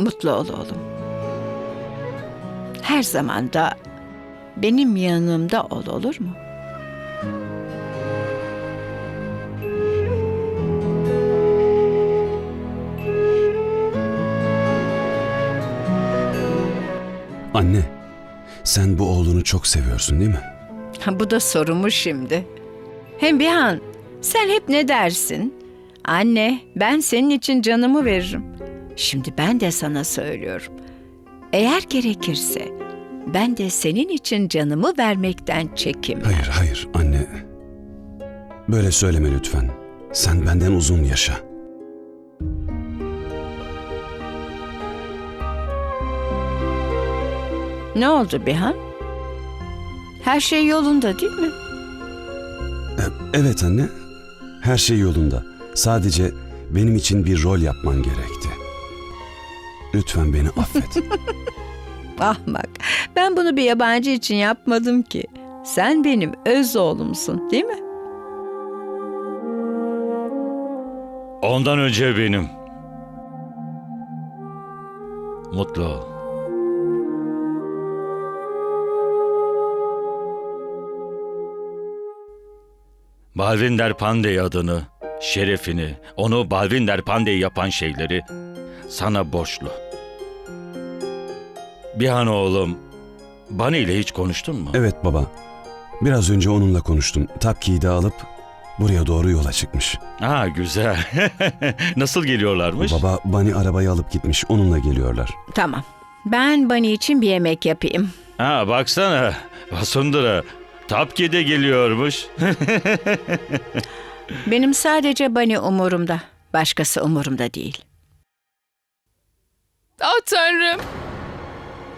Mutlu ol oğlum. Her zaman da benim yanımda ol olur mu? Anne, sen bu oğlunu çok seviyorsun değil mi? Ha, Bu da sorumu şimdi. Hem Bihan, sen hep ne dersin? Anne, ben senin için canımı veririm. Şimdi ben de sana söylüyorum. Eğer gerekirse ben de senin için canımı vermekten çekim. Hayır, hayır anne. Böyle söyleme lütfen. Sen benden uzun yaşa. Ne oldu Bihan? Her şey yolunda değil mi? E, evet anne. Her şey yolunda. Sadece benim için bir rol yapman gerekti. Lütfen beni affet. Ahmak. Ben bunu bir yabancı için yapmadım ki. Sen benim öz oğlumsun değil mi? Ondan önce benim. Mutlu ol. Balvinder Pandey adını, şerefini, onu Balvinder Pandey yapan şeyleri sana borçlu. Bir an oğlum, Bani ile hiç konuştun mu? evet baba. Biraz önce onunla konuştum. Tapkiyi de alıp buraya doğru yola çıkmış. Ha güzel. Nasıl geliyorlarmış? Baba Bani arabayı alıp gitmiş. Onunla geliyorlar. Tamam. Ben Bani için bir yemek yapayım. Ha baksana. Vasundara. Tapki de geliyormuş. Benim sadece Bani umurumda. Başkası umurumda değil. Ah tanrım.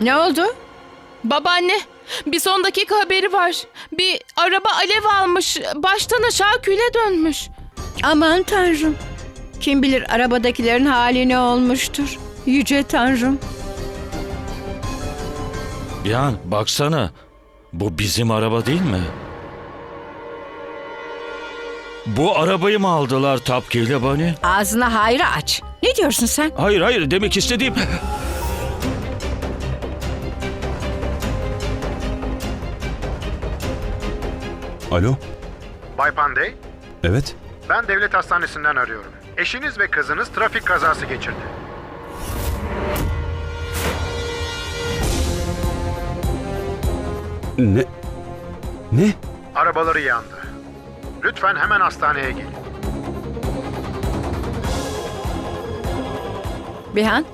Ne oldu? Babaanne bir son dakika haberi var. Bir araba alev almış. Baştan aşağı küle dönmüş. Aman tanrım. Kim bilir arabadakilerin hali ne olmuştur. Yüce tanrım. Bir an baksana. Bu bizim araba değil mi? Bu arabayı mı aldılar Tapki ile Bani? Ağzına hayra aç. Ne diyorsun sen? Hayır hayır demek istediğim... Alo? Bay Pandey, Evet? ben devlet hastanesinden arıyorum. Eşiniz ve kızınız trafik kazası geçirdi. Ne? Ne? Arabaları yandı. Lütfen hemen hastaneye gelin. Bihan?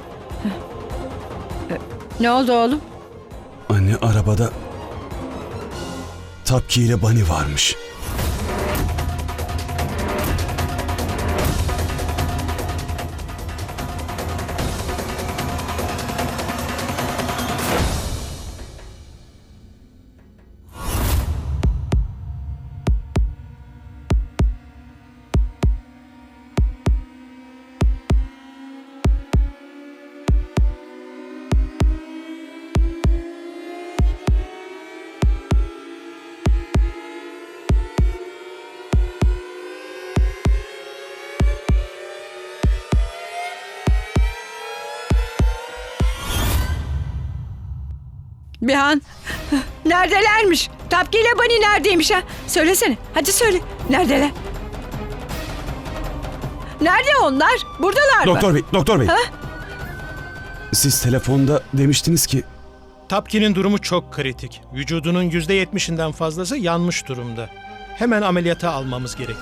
Ee, Ne oldu oğlum? Anne arabada Tapki ile Bani varmış. Bihan. Neredelermiş? Tapki ile Bani neredeymiş ha? Söylesene. Hadi söyle. Neredeler? Nerede onlar? Buradalar mı? Doktor bey, doktor bey. Siz telefonda demiştiniz ki Tapkin'in durumu çok kritik. Vücudunun %70'inden fazlası yanmış durumda. Hemen ameliyata almamız gerek.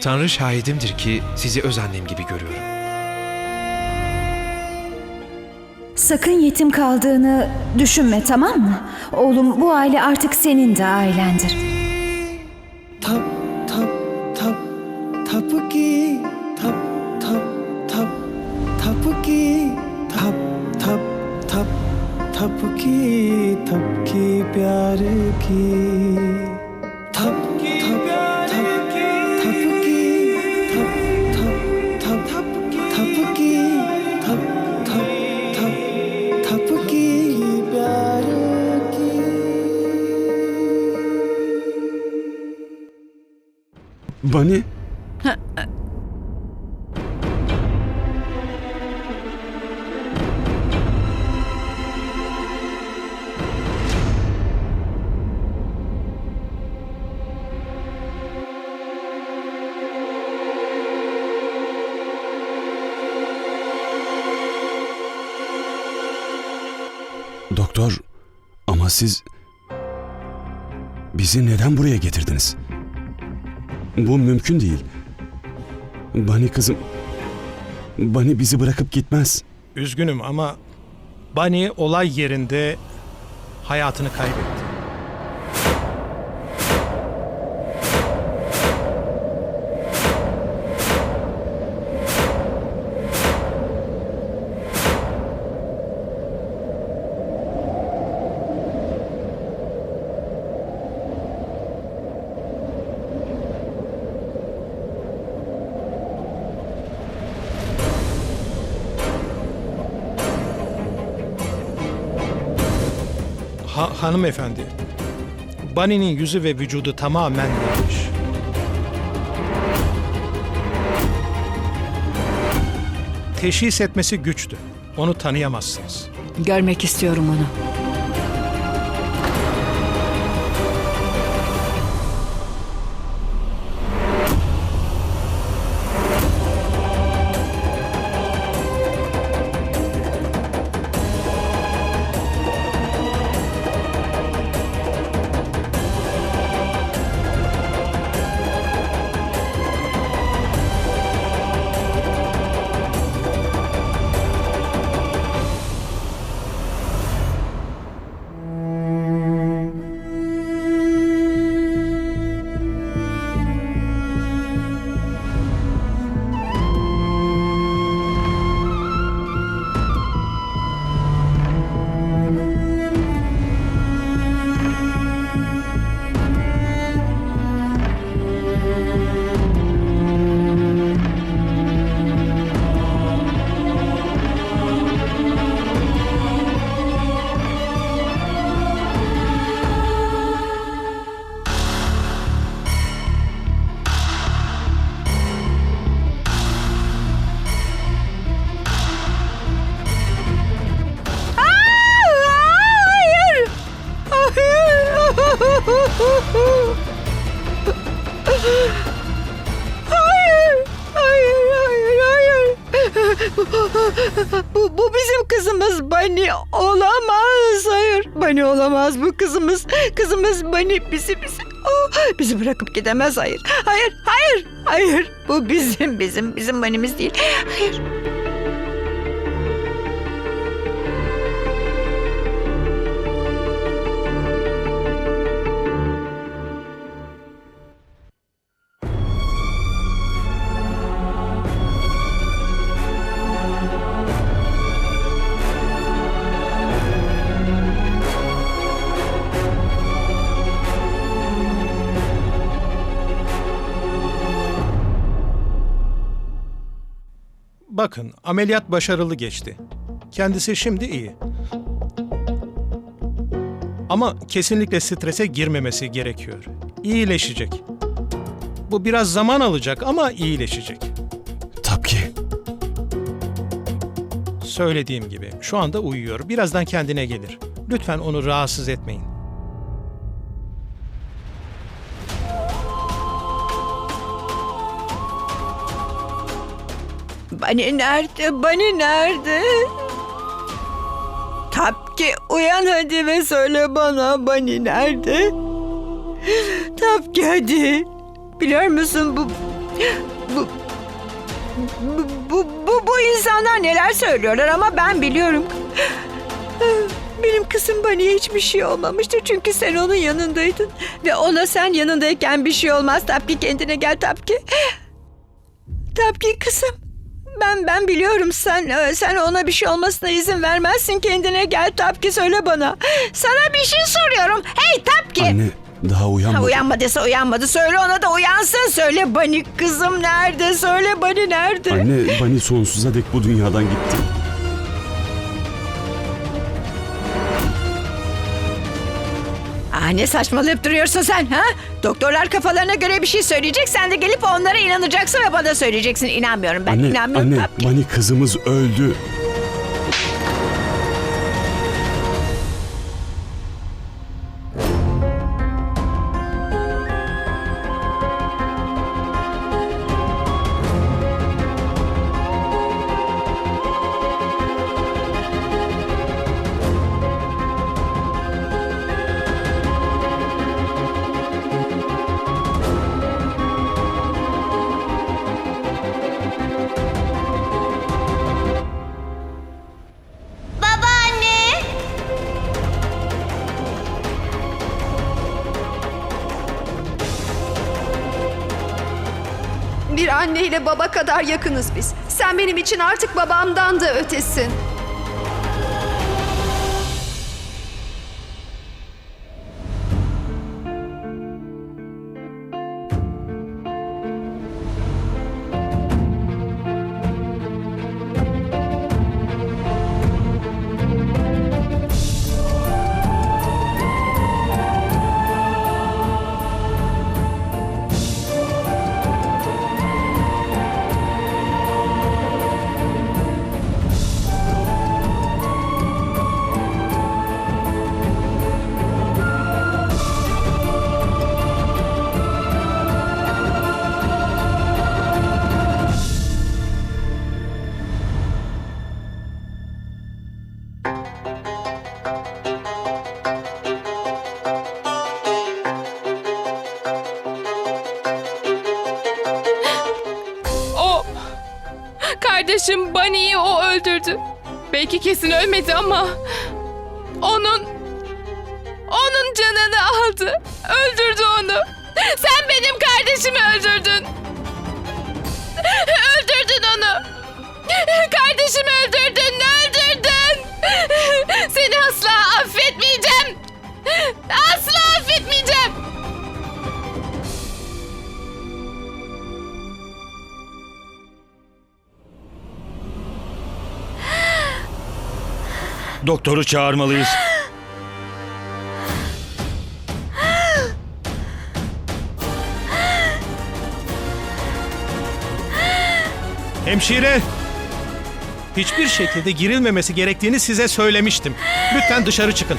Tanrı şahidimdir ki sizi öz annem gibi görüyorum. Sakın yetim kaldığını düşünme tamam mı? Oğlum bu aile artık senin de ailendir. Bani? Doktor, ama siz bizi neden buraya getirdiniz? Bu mümkün değil. Bani kızım, Bani bizi bırakıp gitmez. Üzgünüm ama Bunny olay yerinde hayatını kaybetti. Hanımefendi, Bunny'nin yüzü ve vücudu tamamen yanmış. Teşhis etmesi güçtü. Onu tanıyamazsınız. Görmek istiyorum onu. Kızımız. Kızımız Bani bizi bizi oh, bizi bırakıp gidemez. Hayır, hayır, hayır, hayır. Bu bizim, bizim, bizim Bani'miz değil. Hayır. Bakın, ameliyat başarılı geçti. Kendisi şimdi iyi. Ama kesinlikle strese girmemesi gerekiyor. İyileşecek. Bu biraz zaman alacak ama iyileşecek. Tapki, Söylediğim gibi şu anda uyuyor. Birazdan kendine gelir. Lütfen onu rahatsız etmeyin. Bani nerede? Bani nerede? Tapki uyan hadi ve söyle bana Bani nerede? Tapki hadi. Biliyor musun bu Bu, bu, bu, bu, bu insanlar neler söylüyorlar ama ben biliyorum. Benim kızım Bani'ye hiçbir şey olmamıştır çünkü sen onun yanındaydın. Ve ona sen yanındayken bir şey olmaz. Tapki kendine gel Tapki. Tapki kızım. Ben ben biliyorum sen e, sen ona bir şey olmasına izin vermezsin. Kendine gel Tapki söyle bana. Sana bir şey soruyorum. Hey Tapki. Anne daha Ha, uyanmadı. uyanmadıysa uyanmadı. Söyle ona da uyansın. Söyle Bani kızım nerede? Söyle Bani nerede? Anne Bani sonsuza dek bu dünyadan gitti. Ne saçmalayıp duruyorsun sen ha? Doktorlar kafalarına göre bir şey söyleyecek. Sen de gelip onlara inanacaksın ve bana söyleyeceksin. İnanmıyorum ben. Anne, inanmıyorum. anne Tapki. Bani kızımız öldü. Baba kadar yakınız biz. Sen benim için artık babamdan da ötesin. Kesin ölmedi ama onun onun canını aldı. Öldürdü onu. Sen benim kardeşimi öldürdün. Öldürdün onu. Kardeşimi öldürdün. Doktoru çağırmalıyız. Hemşire! Hiçbir şekilde girilmemesi gerektiğini size söylemiştim. Lütfen dışarı çıkın.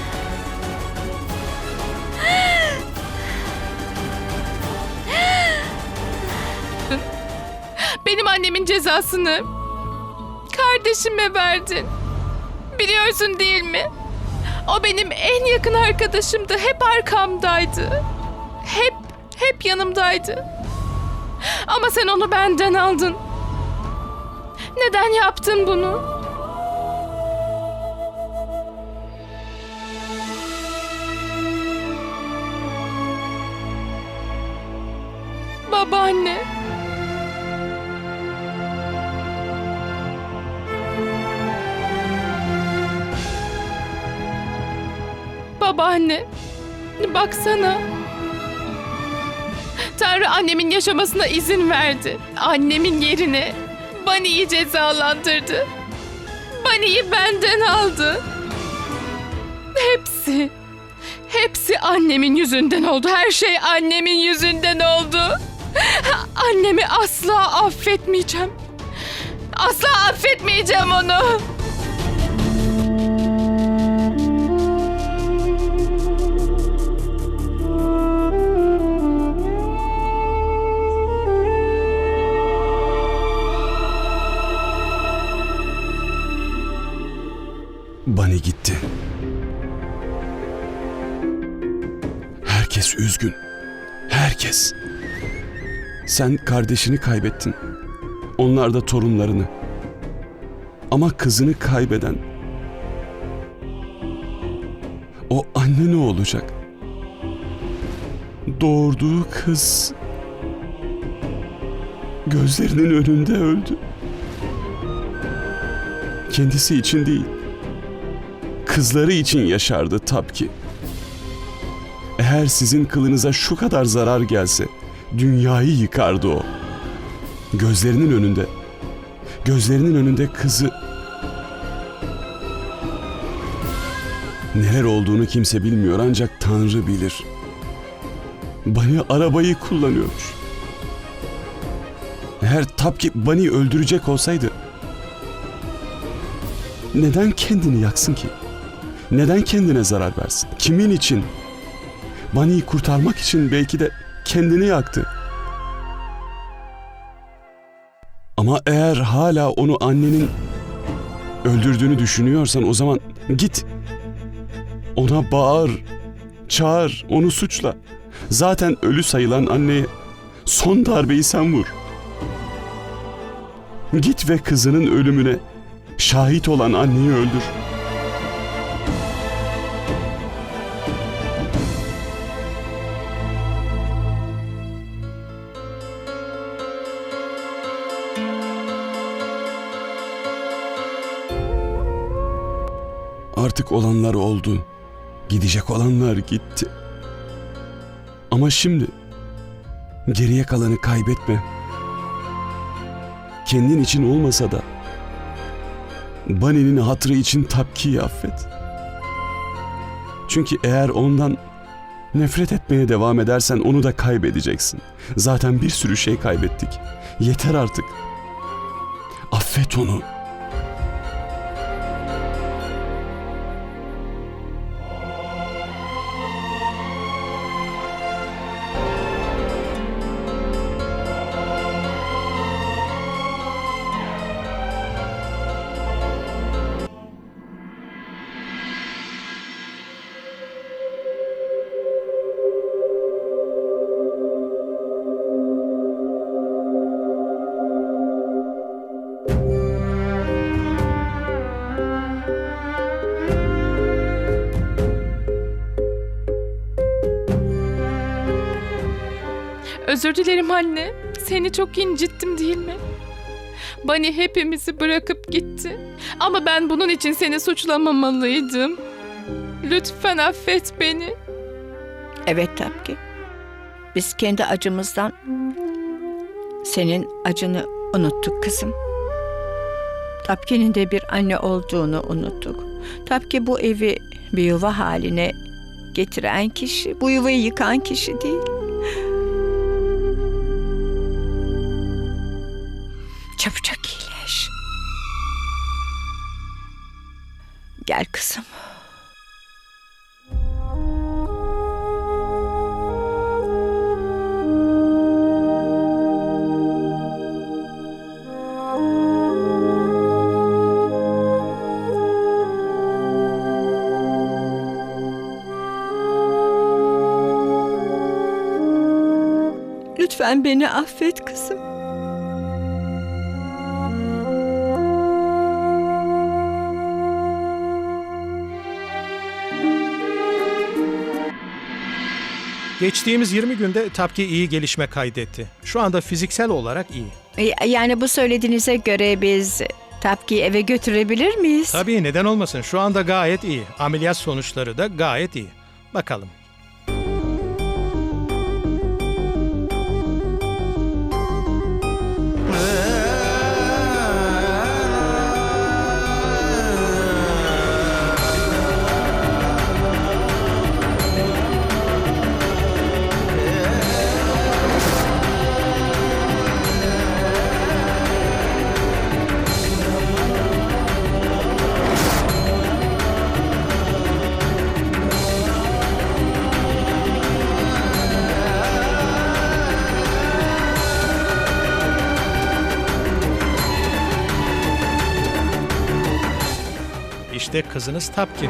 Benim annemin cezasını kardeşime verdin. Biliyorsun değil mi? O benim en yakın arkadaşımdı. Hep arkamdaydı. Hep, hep yanımdaydı. Ama sen onu benden aldın. Neden yaptın bunu? Babaanne. Babaanne, baksana. Tanrı annemin yaşamasına izin verdi. Annemin yerine Bunny'i cezalandırdı. Bunny'i benden aldı. Hepsi, hepsi annemin yüzünden oldu. Her şey annemin yüzünden oldu. Annemi asla affetmeyeceğim. Asla affetmeyeceğim onu. Üzgün. Herkes. Sen kardeşini kaybettin. Onlar da torunlarını. Ama kızını kaybeden o anne ne olacak? Doğurduğu kız gözlerinin önünde öldü. Kendisi için değil, kızları için yaşardı Tapki. Eğer sizin kılınıza şu kadar zarar gelse, dünyayı yıkardı o. Gözlerinin önünde, gözlerinin önünde kızı... Neler olduğunu kimse bilmiyor ancak Tanrı bilir. Bani arabayı kullanıyormuş. Eğer Tapki Bani öldürecek olsaydı neden kendini yaksın ki? Neden kendine zarar versin? Kimin için? Bani'yi kurtarmak için belki de kendini yaktı. Ama eğer hala onu annenin öldürdüğünü düşünüyorsan o zaman git. Ona bağır, çağır, onu suçla. Zaten ölü sayılan anneye son darbeyi sen vur. Git ve kızının ölümüne şahit olan anneyi öldür. Artık olanlar oldu. Gidecek olanlar gitti. Ama şimdi geriye kalanı kaybetme. Kendin için olmasa da Bani'nin hatırı için Tapki'yi affet. Çünkü eğer ondan nefret etmeye devam edersen onu da kaybedeceksin. Zaten bir sürü şey kaybettik. Yeter artık. Affet onu. Özür dilerim anne. Seni çok incittim değil mi? Bani hepimizi bırakıp gitti. Ama ben bunun için seni suçlamamalıydım. Lütfen affet beni. Evet Tapki. Biz kendi acımızdan senin acını unuttuk kızım. Tapki'nin de bir anne olduğunu unuttuk. Tapki bu evi bir yuva haline getiren kişi, bu yuvayı yıkan kişi değil. Gel kızım. Lütfen beni affet kızım. Geçtiğimiz 20 günde Tapki iyi gelişme kaydetti. Şu anda fiziksel olarak iyi. Y- Yani bu söylediğinize göre biz Tapki'yi eve götürebilir miyiz? Tabii neden olmasın. Şu anda gayet iyi. Ameliyat sonuçları da gayet iyi. Bakalım. Kızınız Tapki.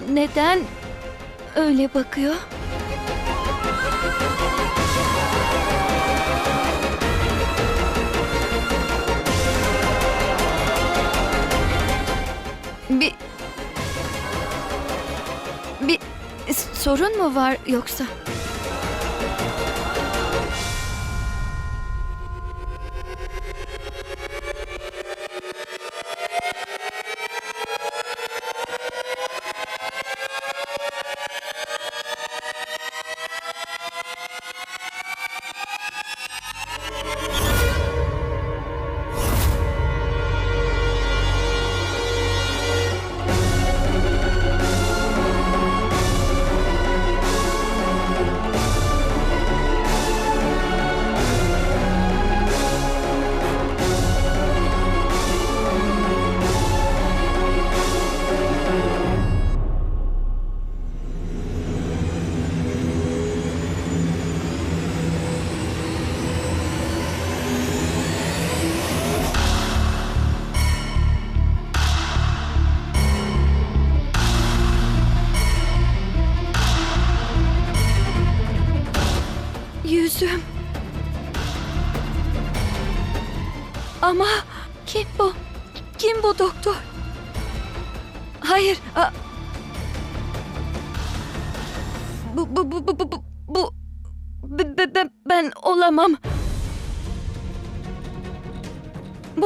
Neden öyle bakıyor? Bir bir sorun mu var yoksa?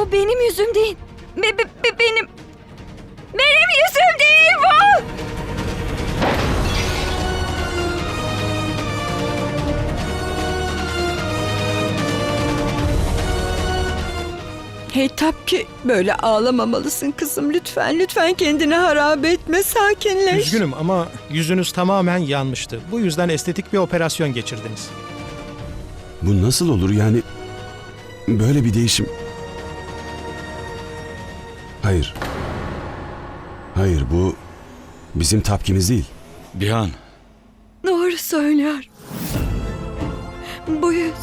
Bu benim yüzüm değil. Be- be- be- benim benim yüzüm değil bu. Hey Tapki böyle ağlamamalısın kızım lütfen lütfen kendini harap etme sakinleş. Üzgünüm ama yüzünüz tamamen yanmıştı. Bu yüzden estetik bir operasyon geçirdiniz. Bu nasıl olur yani? Böyle bir değişim. Hayır. Hayır bu bizim tapkimiz değil. Bihan, Doğru söylüyor. Bu yüz.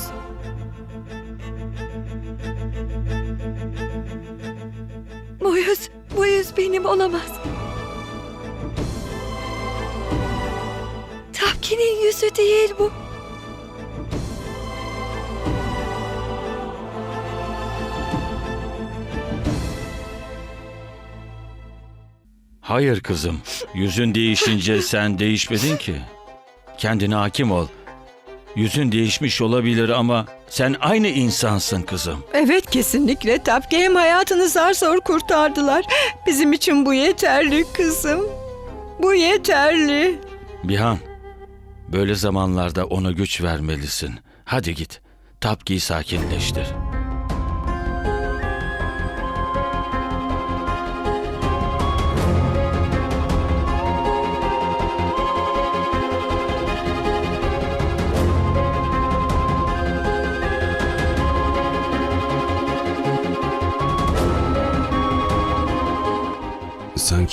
Bu yüz, bu yüz benim olamaz. Tapki'nin yüzü değil bu. Hayır kızım. Yüzün değişince sen değişmedin ki. Kendine hakim ol. Yüzün değişmiş olabilir ama sen aynı insansın kızım. Evet kesinlikle Tapki hem hayatını zar zor kurtardılar. Bizim için bu yeterli kızım. Bu yeterli. Bihan, böyle zamanlarda ona güç vermelisin. Hadi git, Tapki'yi sakinleştir.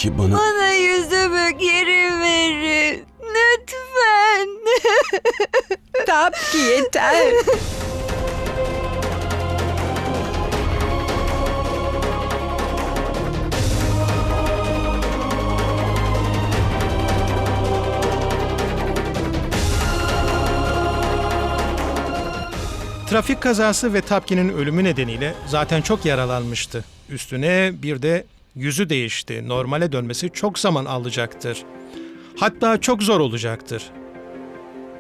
Sanki bana Bana yüzümü geri verin. Lütfen. Tapki yeter. Trafik kazası ve Tapki'nin ölümü nedeniyle zaten çok yaralanmıştı. Üstüne bir de yüzü değişti. Normale dönmesi çok zaman alacaktır. Hatta çok zor olacaktır.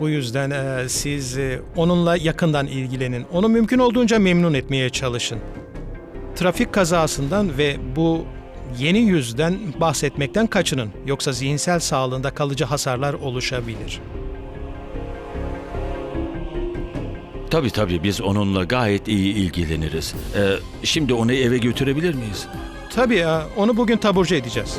Bu yüzden eee, siz eee, onunla yakından ilgilenin. Onu mümkün olduğunca memnun etmeye çalışın. Trafik kazasından ve bu yeni yüzden bahsetmekten kaçının. Yoksa zihinsel sağlığında kalıcı hasarlar oluşabilir. Tabii tabii biz onunla gayet iyi ilgileniriz. Ee, şimdi onu eve götürebilir miyiz? Tabii ya, onu bugün taburcu edeceğiz.